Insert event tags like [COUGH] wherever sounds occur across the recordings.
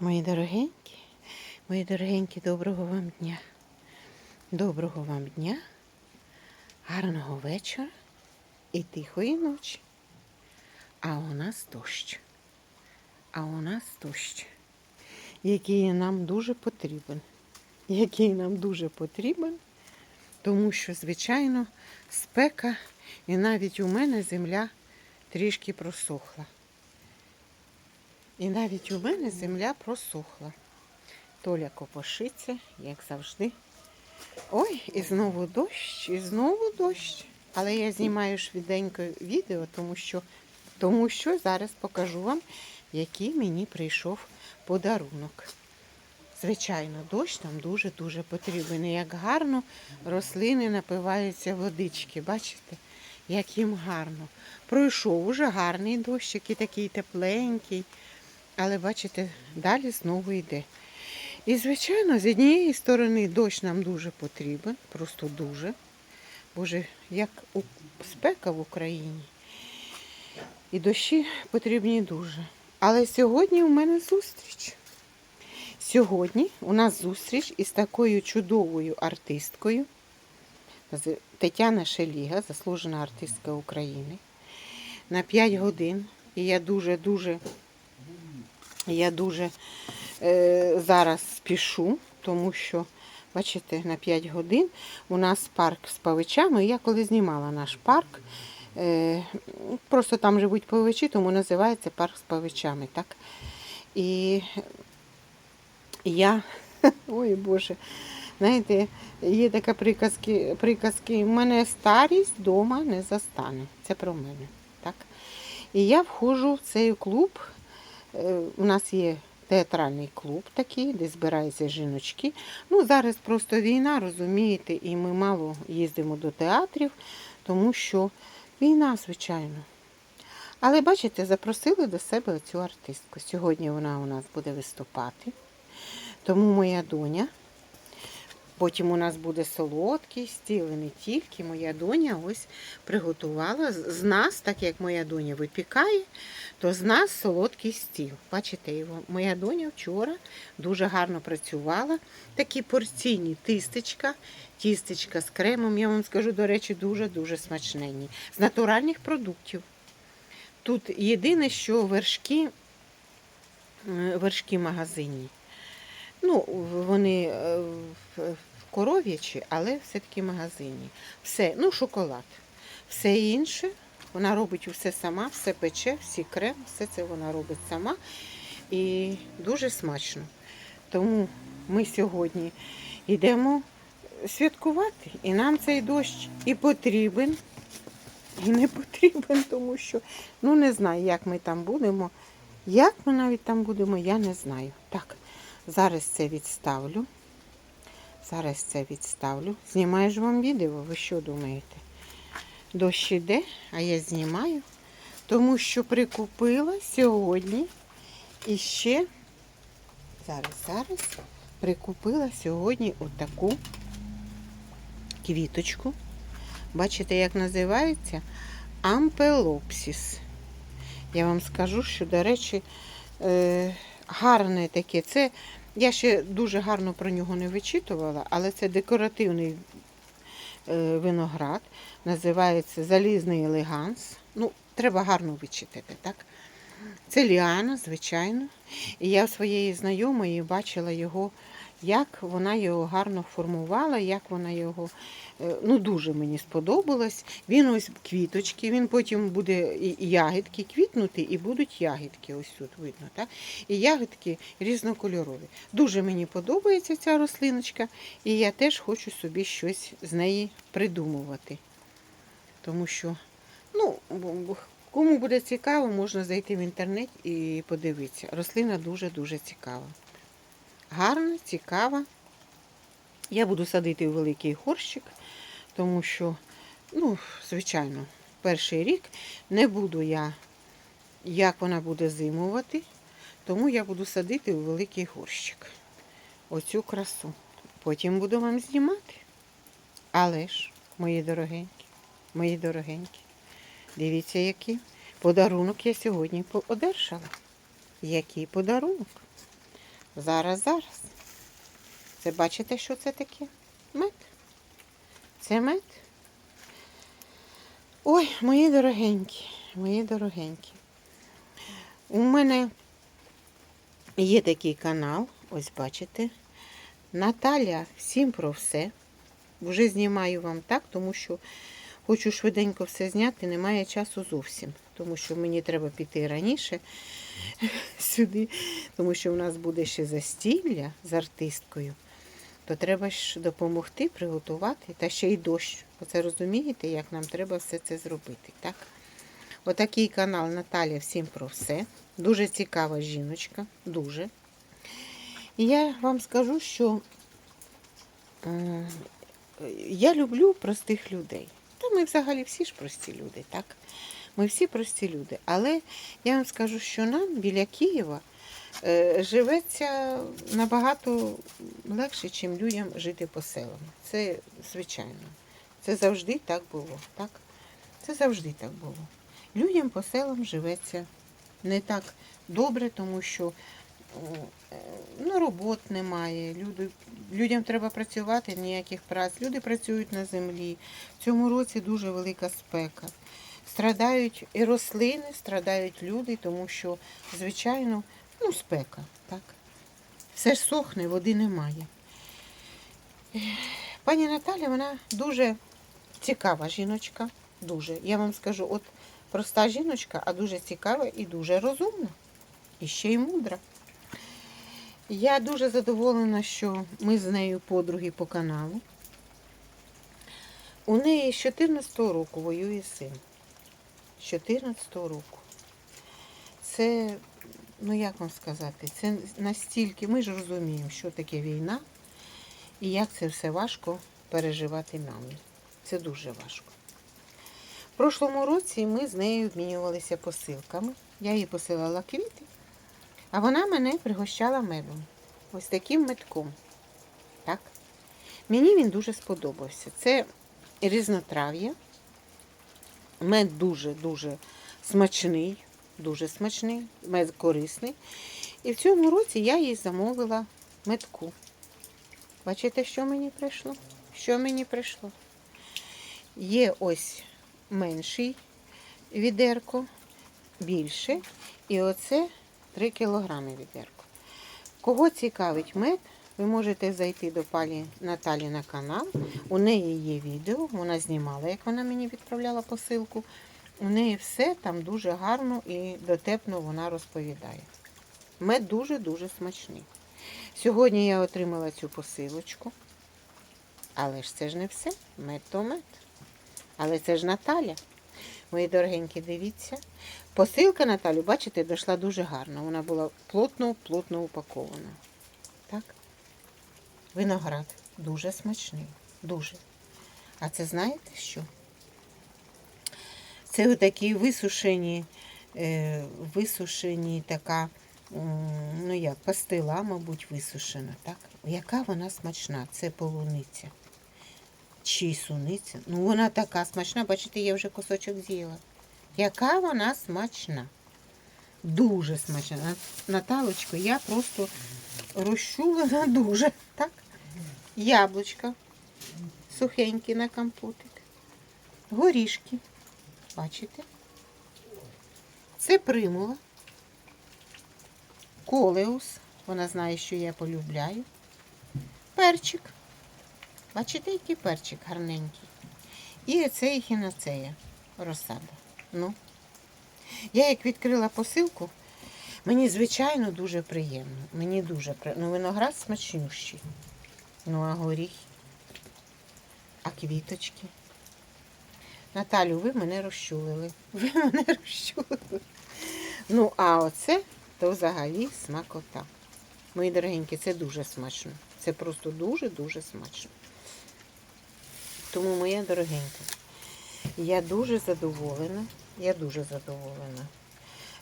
Мої дорогенькі, мої дорогенькі, доброго вам дня. Доброго вам дня, гарного вечора і тихої ночі. А у нас дощ. А у нас дощ, який нам дуже потрібен. Який нам дуже потрібен, тому що, звичайно, спека і навіть у мене земля трішки просохла. І навіть у мене земля просохла. Толя копошиться, як завжди. Ой, і знову дощ, і знову дощ. Але я знімаю швиденько відео, тому що, тому що зараз покажу вам, який мені прийшов подарунок. Звичайно, дощ нам дуже-дуже потрібен. І як гарно рослини напиваються водички. Бачите, як їм гарно. Пройшов уже гарний дощик і такий тепленький. Але бачите, далі знову йде. І, звичайно, з однієї сторони дощ нам дуже потрібен, просто дуже. Боже, як у- спека в Україні. І дощі потрібні дуже. Але сьогодні у мене зустріч. Сьогодні у нас зустріч із такою чудовою артисткою. Тетяна Шеліга, заслужена артистка України. На 5 годин. І я дуже-дуже я дуже е, зараз спішу, тому що, бачите, на 5 годин у нас парк з павичами. Я коли знімала наш парк, е, просто там живуть павичі, тому називається парк з павичами. Так? І я, [LAUGHS] ой Боже, знаєте, є така приказки, приказки, мене старість вдома не застане. Це про мене. Так? І я входжу в цей клуб. Е, У нас є театральний клуб такий, де збираються жіночки. Ну, зараз просто війна, розумієте, і ми мало їздимо до театрів, тому що війна, звичайно. Але бачите, запросили до себе цю артистку. Сьогодні вона у нас буде виступати. Тому моя доня. Потім у нас буде солодкий стіл, і не тільки моя доня ось приготувала з нас, так як моя доня випікає, то з нас солодкий стіл. Бачите його? Моя доня вчора дуже гарно працювала. Такі порційні тистечка, тістечка з кремом. Я вам скажу, до речі, дуже-дуже смачненні. З натуральних продуктів. Тут єдине, що вершки, вершки магазинні. Ну, вони е, в коров'ячі, але все-таки магазинні. Все, ну, шоколад. Все інше вона робить усе сама, все пече, всі крем, все це вона робить сама. І дуже смачно. Тому ми сьогодні йдемо святкувати. І нам цей дощ і потрібен, і не потрібен, тому що ну не знаю, як ми там будемо. Як ми навіть там будемо, я не знаю. Так, зараз це відставлю. Зараз це відставлю. Знімаю ж вам відео, ви що думаєте? Дощ іде, а я знімаю, тому що прикупила сьогодні і ще зараз, зараз прикупила сьогодні отаку квіточку. Бачите, як називається? Ампелопсіс. Я вам скажу, що, до речі, е, гарне таке. Це я ще дуже гарно про нього не вичитувала, але це декоративний е, виноград. Називається залізний елеганс. Ну, треба гарно вичитати, так? Це ліана, звичайно. І я у своєї знайомої бачила його, як вона його гарно формувала, як вона його. е, Ну, дуже мені сподобалось. Він ось квіточки, він потім буде і ягідки квітнути, і будуть ягідки. Ось тут видно. Так? І ягідки різнокольорові. Дуже мені подобається ця рослиночка, і я теж хочу собі щось з неї придумувати. Тому що, ну, кому буде цікаво, можна зайти в інтернет і подивитися. Рослина дуже-дуже цікава. Гарна, цікава. Я буду садити у великий горщик, тому що, ну, звичайно, перший рік не буду я, як вона буде зимувати, тому я буду садити у великий горщик. Оцю красу. Потім буду вам знімати. Але ж, мої дорогенькі, мої дорогенькі, дивіться, який подарунок я сьогодні одержала. Який подарунок? Зараз, зараз. Це бачите, що це таке? Мед. Це мед. Ой, мої дорогенькі, мої дорогенькі. У мене є такий канал, ось бачите. Наталя всім про все. Вже знімаю вам так, тому що хочу швиденько все зняти, немає часу зовсім. Тому що мені треба піти раніше [LAUGHS] сюди, тому що в нас буде ще застілля з артисткою. То треба ж допомогти приготувати, та ще й дощ. Оце розумієте, як нам треба все це зробити, так? Отакий канал Наталя всім про все. Дуже цікава жіночка, дуже. І я вам скажу, що е, я люблю простих людей. Та ми взагалі всі ж прості люди, так? Ми всі прості люди. Але я вам скажу, що нам біля Києва е, живеться набагато легше, ніж людям жити по селам. Це звичайно. Це завжди так було. Так? Це завжди так було. Людям по селам живеться не так добре, тому що ну, робот немає. Люди, людям треба працювати, ніяких праць. Люди працюють на землі. В цьому році дуже велика спека. Страдають і рослини, страдають люди, тому що, звичайно, ну, спека. Так? Все ж сохне, води немає. Пані Наталя, вона дуже цікава жіночка. Дуже. Я вам скажу, от проста жіночка, а дуже цікава і дуже розумна. І ще й мудра. Я дуже задоволена, що ми з нею подруги по каналу. У неї з 14-го року воює син. З 14-го року. Це, ну як вам сказати, це настільки, ми ж розуміємо, що таке війна і як це все важко переживати нам. Це дуже важко. В прошлому році ми з нею обмінювалися посилками. Я їй посилала квіти, а вона мене пригощала медом. Ось таким медком. Так? Мені він дуже сподобався. Це різнотрав'я. Мед дуже-дуже смачний, дуже смачний, мед корисний. І в цьому році я їй замовила медку. Бачите, що мені прийшло? Що мені прийшло? Є ось менший відерко, більше. І оце 3 кілограми відерко. Кого цікавить мед, ви можете зайти до пані Наталі на канал. У неї є відео, вона знімала, як вона мені відправляла посилку. У неї все там дуже гарно і дотепно вона розповідає. Мед дуже-дуже смачний. Сьогодні я отримала цю посилочку. Але ж це ж не все. Мед то мед. Але це ж Наталя. Мої дорогенькі, дивіться. Посилка Наталю, бачите, дійшла дуже гарно. Вона була плотно-плотно упакована. Так? Виноград дуже смачний. Дуже. А це знаєте що? Це отакі висушені, е, висушені така, ну як, пастила, мабуть, висушена, так? Яка вона смачна? Це полуниця. Чи суниця? Ну, вона така смачна, бачите, я вже кусочок з'їла. Яка вона смачна. Дуже смачна. На- Наталочко, я просто розчулена [LAUGHS] дуже. Так? Яблучка сухенькі на компотик. Горішки. Бачите? Це примула. Колеус. Вона знає, що я полюбляю. Перчик. Бачите, який перчик гарненький. І оце ехінацея розсада. Ну. Я як відкрила посилку, мені, звичайно, дуже приємно. Мені дуже приємно. Ну, виноград смачнющий. Ну, а горіх, а квіточки. Наталю, ви мене розчулили. Ви [LAUGHS] мене розчулили. Ну, а оце то взагалі смакота. Мої дорогенькі, це дуже смачно. Це просто дуже-дуже смачно. Тому, моя дорогенька, я дуже задоволена. Я дуже задоволена.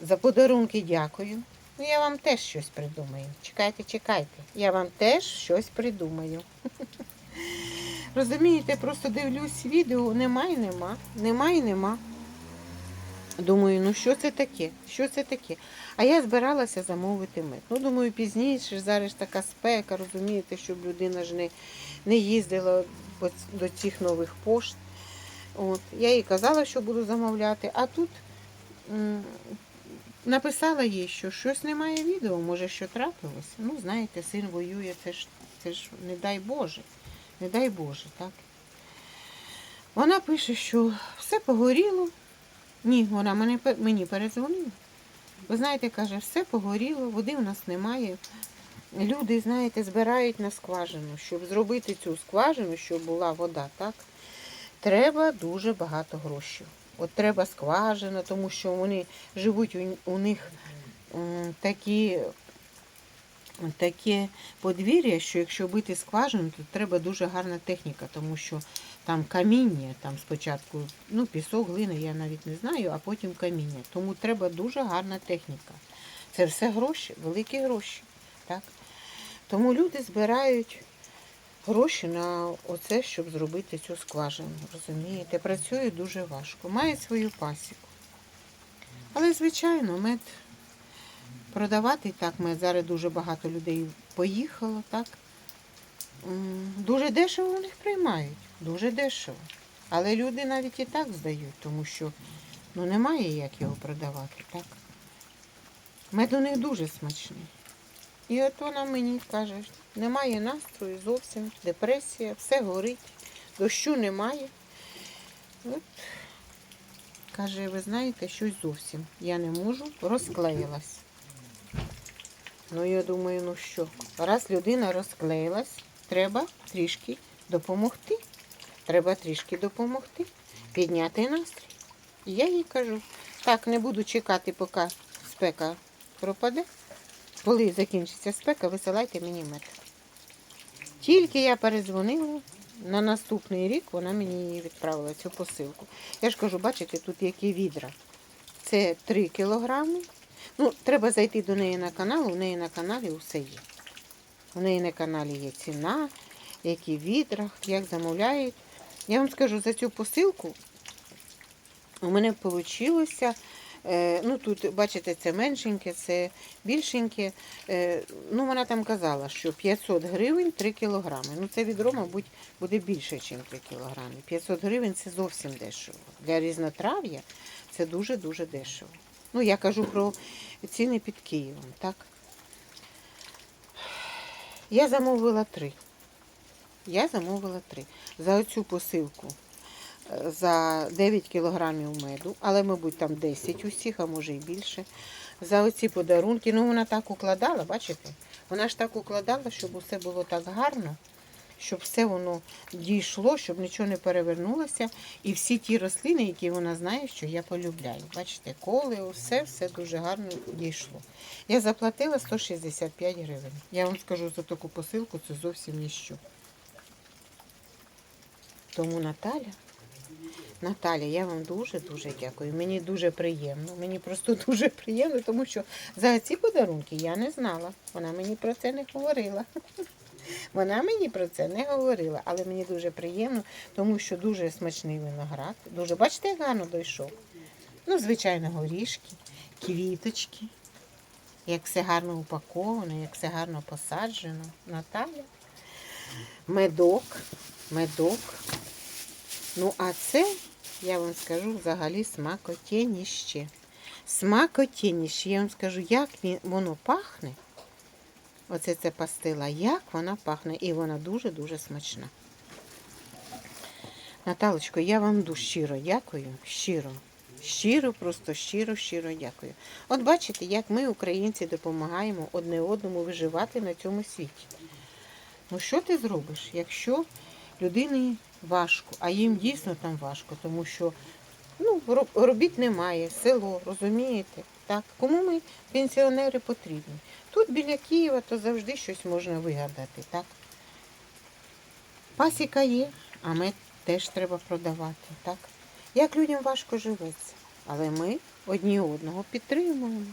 За подарунки дякую. Ну, я вам теж щось придумаю. Чекайте, чекайте. Я вам теж щось придумаю. [LAUGHS] Розумієте, просто дивлюсь відео, нема і нема. Нема і нема. Думаю, ну що це таке? Що це таке? А я збиралася замовити мед. Ну, думаю, пізніше, зараз така спека, розумієте, щоб людина ж не, не їздила до цих нових пошт. От. Я їй казала, що буду замовляти, а тут написала їй, що щось немає відео, може, що трапилось. Ну, знаєте, син воює, це ж, це ж не дай Боже. Не дай Боже, так? Вона пише, що все погоріло. Ні, вона мене, пе- мені передзвонила. Ви знаєте, каже, все погоріло, води в нас немає. Люди, знаєте, збирають на скважину. Щоб зробити цю скважину, щоб була вода, так, треба дуже багато грошей. От треба скважина, тому що вони живуть у, у них такі, таке подвір'я, що якщо бити скважину, то треба дуже гарна техніка, тому що там каміння, там спочатку, ну, пісок, глина, я навіть не знаю, а потім каміння. Тому треба дуже гарна техніка. Це все гроші, великі гроші. Так? Тому люди збирають гроші на оце, щоб зробити цю скважину. Розумієте? Працюють дуже важко. Мають свою пасіку. Але, звичайно, мед продавати так мед. Зараз дуже багато людей поїхало, так? Дуже дешево у них приймають. Дуже дешево. Але люди навіть і так здають, тому що ну, немає як його продавати, так? Мед у них дуже смачний. І от вона мені каже, немає настрою зовсім, депресія, все горить, дощу немає. От, каже, ви знаєте, щось зовсім. Я не можу, розклеїлась. Ну, я думаю, ну що, раз людина розклеїлась, треба трішки допомогти. Треба трішки допомогти, підняти настрій. І я їй кажу, так, не буду чекати, поки спека пропаде. Коли закінчиться спека, висилайте мені мед. Тільки я перезвонила, на наступний рік вона мені відправила, цю посилку. Я ж кажу, бачите, тут які відра. Це 3 кілограми. Ну, треба зайти до неї на канал, у неї на каналі все є. У неї на каналі є ціна, які в відрах, як замовляють. Я вам скажу, за цю посилку у мене вийшло. Ну, тут, бачите, це меншеньке, це більшеньке. Е, ну, вона там казала, що 500 гривень 3 кілограми. Ну, це відро, мабуть, буде більше, ніж 3 кілограми. 500 гривень це зовсім дешево. Для різнотрав'я це дуже-дуже дешево. Ну, я кажу про ціни під Києвом, так? Я замовила три. Я замовила три. За оцю посилку е, за 9 кілограмів меду, але, мабуть, там 10 усіх, а може і більше. За оці подарунки. Ну, вона так укладала, бачите? Вона ж так укладала, щоб усе було так гарно, щоб все воно дійшло, щоб нічого не перевернулося. І всі ті рослини, які вона знає, що я полюбляю. Бачите, коли, все, все дуже гарно дійшло. Я заплатила 165 гривень. Я вам скажу за таку посилку, це зовсім ніщо. Тому Наталя, Наталя, я вам дуже-дуже дякую. Мені дуже приємно. Мені просто [LAUGHS] дуже приємно, тому що за ці подарунки я не знала. Вона мені про це не говорила. [LAUGHS] Вона мені про це не говорила, але мені дуже приємно, тому що дуже смачний виноград. Дуже, бачите, як гарно дійшов. Ну, звичайно, горішки, квіточки. Як все гарно упаковано, як все гарно посаджено. Наталя. Медок, медок. Ну, а це, я вам скажу, взагалі смакотєніще. Смакотєніще. Я вам скажу, як воно пахне. Оце це пастила, як вона пахне. І вона дуже-дуже смачна. Наталочко, я вам дуже щиро дякую. Щиро. Щиро, просто щиро, щиро дякую. От бачите, як ми, українці, допомагаємо одне одному виживати на цьому світі. Ну що ти зробиш, якщо людині важко, а їм дійсно там важко, тому що ну, роб- робіт немає, село, розумієте? Так, кому ми пенсіонери потрібні? Тут біля Києва то завжди щось можна вигадати, так? Пасіка є, а мед теж треба продавати, так? Як людям важко живеться, але ми одні одного підтримуємо.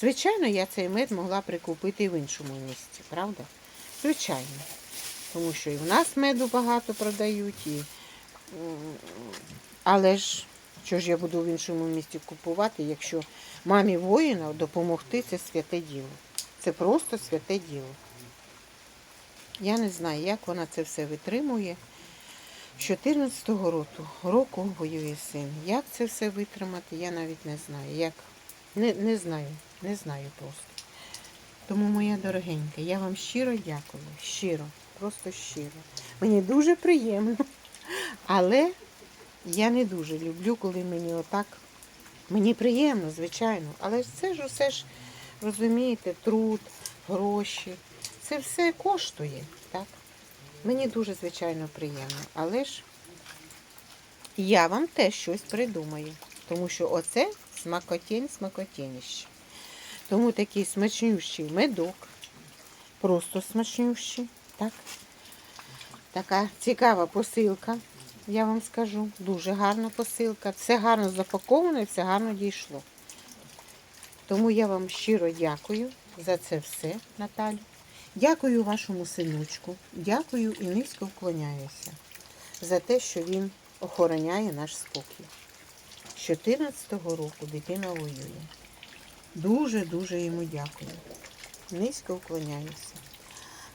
Звичайно, я цей мед могла прикупити в іншому місці, правда? Звичайно. Тому що і в нас меду багато продають, і... але ж Що ж я буду в іншому місті купувати, якщо мамі воїна допомогти це святе діло. Це просто святе діло. Я не знаю, як вона це все витримує. З 14-го року, року воює син. Як це все витримати, я навіть не знаю. Як? Не, не знаю, не знаю просто. Тому, моя дорогенька, я вам щиро дякую. Щиро, просто щиро. Мені дуже приємно. Але я не дуже люблю, коли мені отак. Мені приємно, звичайно, але це ж усе ж, розумієте, труд, гроші. Це все коштує, так? Мені дуже, звичайно, приємно. Але ж я вам теж щось придумаю. Тому що оце смакотінь, смакотініще. Тому такий смачнющий медок. Просто смачнющий. Так? Така цікава посилка, я вам скажу. Дуже гарна посилка. Все гарно запаковано і все гарно дійшло. Тому я вам щиро дякую за це все, Наталю. Дякую вашому синочку. Дякую і низько вклоняюся за те, що він охороняє наш спокій. З 14-го року дитина воює. Дуже-дуже йому дякую. Низько вклоняюся.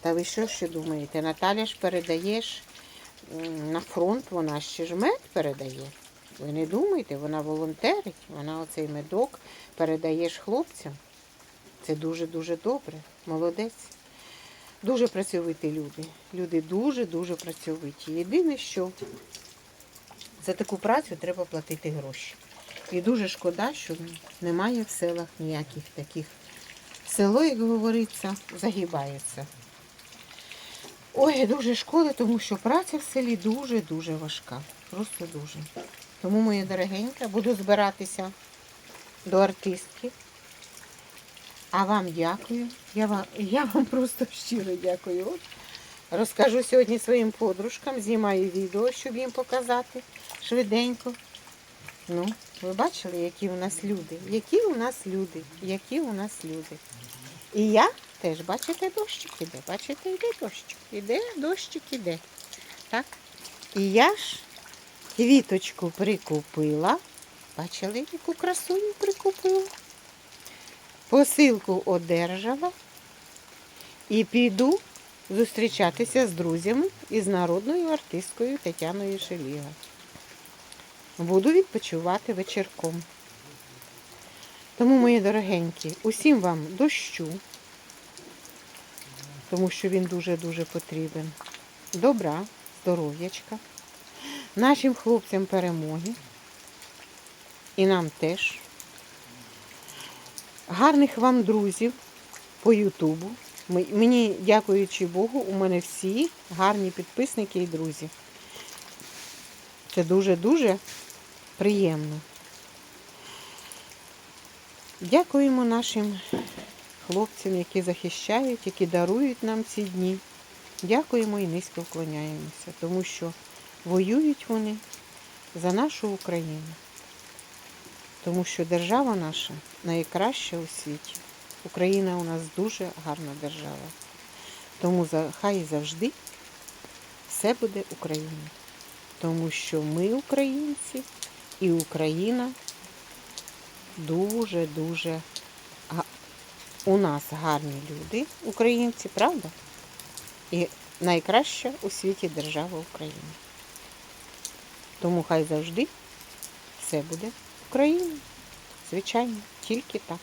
Та ви що ще думаєте? Наталя ж передаєш на фронт, вона ще ж мед передає. Ви не думайте, вона волонтерить, вона оцей медок передаєш хлопцям. Це дуже-дуже добре. Молодець. Дуже працьовиті люди. Люди дуже-дуже працьовиті. Єдине, що за таку працю треба платити гроші. І дуже шкода, що немає в селах ніяких таких. Село, як говориться, загибається. Ой, дуже шкода, тому що праця в селі дуже-дуже важка. Просто дуже. Тому, моя дорогенька, буду збиратися до артистки. А вам дякую. Я вам, я вам просто щиро дякую. От, розкажу сьогодні своїм подружкам, знімаю відео, щоб їм показати швиденько. Ну, ви бачили, які у нас люди? Які у нас люди? Які у нас люди? І я теж, бачите, дощик іде. Бачите, йде дощик. Іде, дощик іде. Так? І я ж квіточку прикупила. Бачили, яку красуню прикупила? Посилку одержала і піду зустрічатися з друзями із народною артисткою Тетяною Шеліга. Буду відпочивати вечірком. Тому, мої дорогенькі, усім вам дощу, тому що він дуже-дуже потрібен. Добра, здоров'ячка, нашим хлопцям перемоги. І нам теж. Гарних вам друзів по Ютубу. Мені, дякуючи Богу, у мене всі гарні підписники і друзі. Це дуже-дуже приємно. Дякуємо нашим хлопцям, які захищають, які дарують нам ці дні. Дякуємо і низько вклоняємося, тому що воюють вони за нашу Україну. Тому що держава наша найкраща у світі. Україна у нас дуже гарна держава. Тому хай завжди все буде Україна. Тому що ми українці і Україна дуже-дуже у нас гарні люди, українці, правда? І найкраща у світі держава Україна. Тому хай завжди все буде Україна. Звичайно, тільки так.